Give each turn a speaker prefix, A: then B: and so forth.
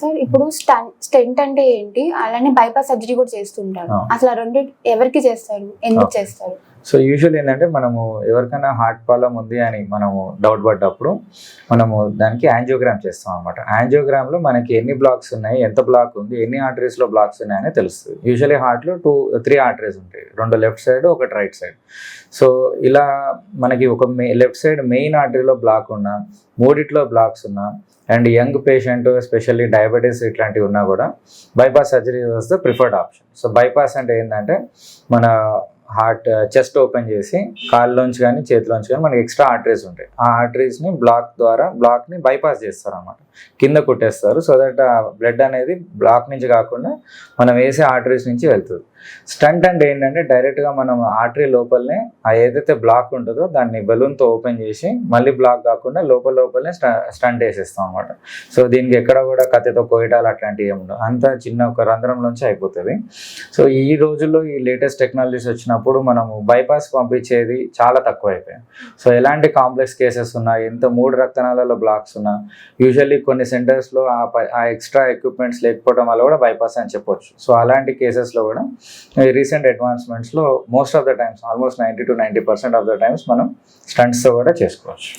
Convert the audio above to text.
A: Sir ఇప్పుడు stent అంటే ఏంటి అలానే బైపాస్ సర్జరీ కూడా చేస్తుంటారు. అసలు రెండు ఎవరికి చేస్తారు ఎందుకు. చేస్తారు
B: సో యూజువల్ ఏంటంటే మనము ఎవరికైనా హార్ట్ ప్రాబ్లం ఉంది అని మనము డౌట్ పడ్డప్పుడు మనము దానికి యాంజియోగ్రామ్ చేస్తాం అనమాట యాంజియోగ్రామ్లో మనకి ఎన్ని బ్లాక్స్ ఉన్నాయి ఎంత బ్లాక్ ఉంది ఎన్ని ఆర్టరీస్లో బ్లాక్స్ ఉన్నాయని తెలుస్తుంది. యూజువలీ హార్ట్లో టూ త్రీ ఆర్టరీస్ ఉంటాయి. రెండు లెఫ్ట్ సైడ్ ఒకటి రైట్ సైడ్ సో ఇలా మనకి ఒక మే లెఫ్ట్ సైడ్ మెయిన్ ఆర్టరీలో బ్లాక్ ఉన్నా మూడిట్లో బ్లాక్స్ ఉన్నా and young patient especially diabetes ఇట్లాంటివి ఉన్నా కూడా బైపాస్ సర్జరీ వస్తే ప్రిఫర్డ్ ఆప్షన్ సో బైపాస్ అంటే ఏంటంటే మన హార్ట్ చెస్ట్ ఓపెన్ చేసి కాళ్ళలోంచి కానీ చేతిలోంచి కానీ మనకి ఎక్స్ట్రా ఆర్టరీస్ ఉంటాయి. ఆ ఆర్టరీస్ని బ్లాక్ ద్వారా బ్లాక్ని బైపాస్ చేస్తారు అనమాట కింద కొట్టేస్తారు. సో దట్ ఆ బ్లడ్ అనేది బ్లాక్ నుంచి కాకుండా మనం వేసే ఆర్టరీస్ నుంచి వెళ్తుంది. స్టంట్ అంటే ఏంటంటే డైరెక్ట్గా మనం ఆర్టరీ లోపలనే ఆ ఏదైతే బ్లాక్ ఉంటుందో దాన్ని బెలూన్తో ఓపెన్ చేసి మళ్ళీ బ్లాక్ కాకుండా లోపల లోపలనే స్టంట్ వేసేస్తాం అనమాట సో దీనికి ఎక్కడ కూడా కత్తితో కోయటాలు అట్లాంటివి ఏమి ఉండవు. అంత చిన్న ఒక రంధ్రంలోంచి అయిపోతుంది. సో ఈ రోజుల్లో ఈ లేటెస్ట్ టెక్నాలజీస్ వచ్చినప్పుడు మనము బైపాస్ పంపించేది చాలా తక్కువ అయిపోయాయి సో ఎలాంటి కాంప్లెక్స్ కేసెస్ ఉన్నా ఎంత మూడు రక్తనాళాల బ్లాక్స్ ఉన్నా యూజువల్లీ కొన్ని సెంటర్స్లో ఆ ఆ ఎక్స్ట్రా ఎక్విప్మెంట్స్ లేకపోవడం వల్ల కూడా బైపాస్ అని చెప్పొచ్చు. సో అలాంటి కేసెస్లో కూడా recent అడ్వాన్స్మెంట్స్లో most of the times almost ninety to ninety percent of the times మనం స్టంట్స్తో కూడా చేసుకోవచ్చు.